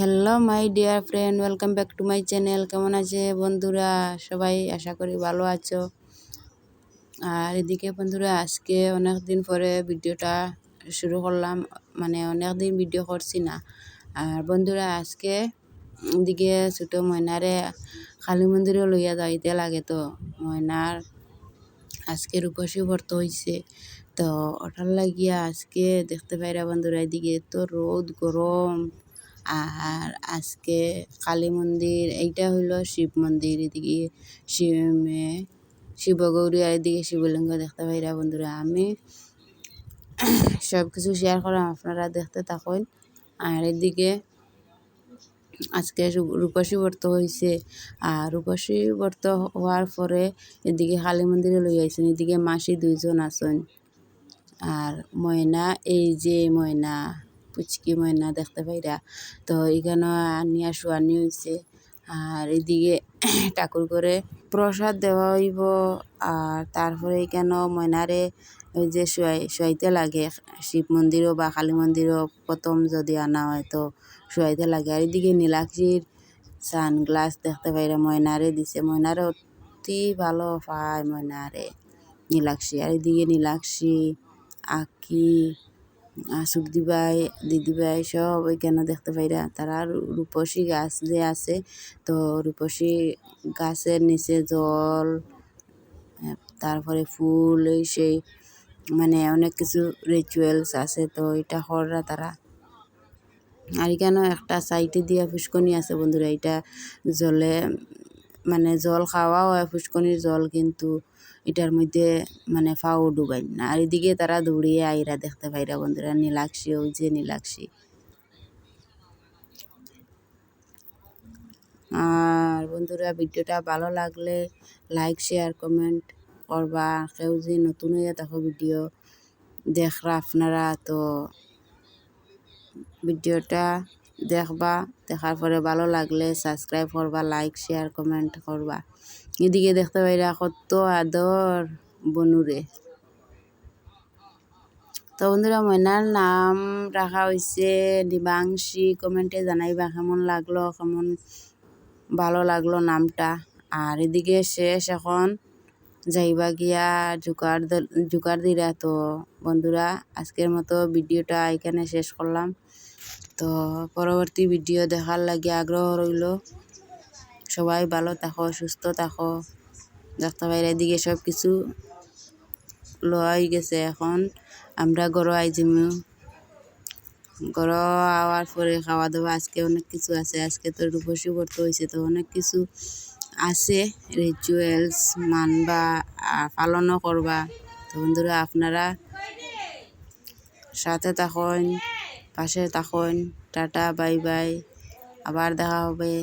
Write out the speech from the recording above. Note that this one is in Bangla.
Hello my dear friend welcome back to my channel কেমন আছে বন্ধুরা? সবাই আশা করি ভালো আছো। আর এদিকে বন্ধুরা, আজকে অনেক দিন পরে ভিডিওটা শুরু করলাম। মানে অনেক দিন ভিডিও করছি না। আর বন্ধুরা, আজকে এদিকে ছোটো ময়নারে কালী মন্দিরে লইয়া যাইতে লাগে তো। ময়নার আজকে রূপসী ভর্ত হয়েছে তো ওটার লাগিয়া আজকে দেখতে পাইরা বন্ধুরা, এদিকে তো রোদ গরম। আর আজকে কালী মন্দির, এইটা হইল শিব মন্দির, এদিকে শিব শিবগৌরী আর এদিকে শিবলিঙ্গ দেখতে পাইরা বন্ধুরা। আমি সব কিছু শেয়ার করাম আপনারা দেখতে থাকুন। আর এদিকে আজকে রূপসী ব্রত হয়েছে আর রূপসী ব্রত হওয়ার পরে এদিকে কালী মন্দিরে লই আইছেন, এদিকে মাসি দুইজন আছেন। আর ময়না, এই যে ময়না পুচকি ময়না দেখতে পাইরা, তো এখানে আনিয়া শোয়ানি হয়েছে আর এদিকে ঠাকুর করে প্রসাদ দেওয়া হইব, আর তারপরে এখানে ময়নারে ওই যে শুয়াই, শুয়াইতে লাগে। শিব মন্দিরও বা কালী মন্দিরও প্রথম যদি আনা হয় তো শুয়াইতে লাগে। আর এদিকে নীলাক্ষীর সানগ্লাস দেখতে পাইরা ময়নারে দিছে। ময়নারে অতি ভালো পায় ময়নারে নীলাক্ষী। আর এদিকে নীলাক্ষী, আঁকি দিদি দিদিভাই সব ওইখানে দেখতে পাইরা তারা রূপসী গাছ যে আছে, তো রূপসী গাছের নিচে জল তারপরে ফুল, এই সেই মানে অনেক কিছু রিচুয়ালস আছে, তো এটা হররা তারা। আর এখানেও একটা সাইডে দিয়া ফুসকনি আছে বন্ধুরা, এটা জলে মানে জল খাওয়াও হয় ফুসকনির জল, কিন্তু এটার মধ্যে মানে ফাও ডুবাই না। আর এদিকে তারা দৌড়িয়ে আইরা দেখতে পাইরা বন্ধুরা, নীলাক্ষী, ওই যে নীলাক্ষী। আর বন্ধুরা, ভিডিওটা ভালো লাগলে লাইক শেয়ার কমেন্ট করবা। কেউ যে নতুন হয়ে থাকো ভিডিও দেখরা আপনারা, তো ভিডিওটা দেখবা, দেখার পরে ভালো লাগলে সাবস্ক্রাইব করবা লাইক শেয়ার কমেন্ট করবা। এদিকে দেখতে পাইরা কত আদর বনুরে। তো বন্ধুরা ময়নার নাম রাখা হয়েছে দিবাংশী। কমেন্টে জানাইবা কেমন লাগল, কেমন ভালো লাগল নামটা। আর এদিকে শেষ এখন যাইবা গিয়া জুকার জুকার দিরা। তো বন্ধুরা, আজকের মতো ভিডিওটা এখানে শেষ করলাম। তো পরবর্তী ভিডিও দেখার লাগে আগ্রহ রইল সবাই ভালো থাকো, সুস্থ থাকো। ডাক্তার বাইরে দিকে সব কিছু লওয়াই গেছে এখন। আমরা গরো আইজিমু গরো আওয়ার পরে খাওয়া দাওয়া আজকে অনেক কিছু আছে। আজকে তো রূপসী করতে হয়েছে তো অনেক কিছু আছে। রিচুয়ালস মানবা পালনও করবা তো বন্ধুরা, আপনারা সাথে থাকুন। পাশে তখন টাটা বাই বাই আবার দেখা হবে।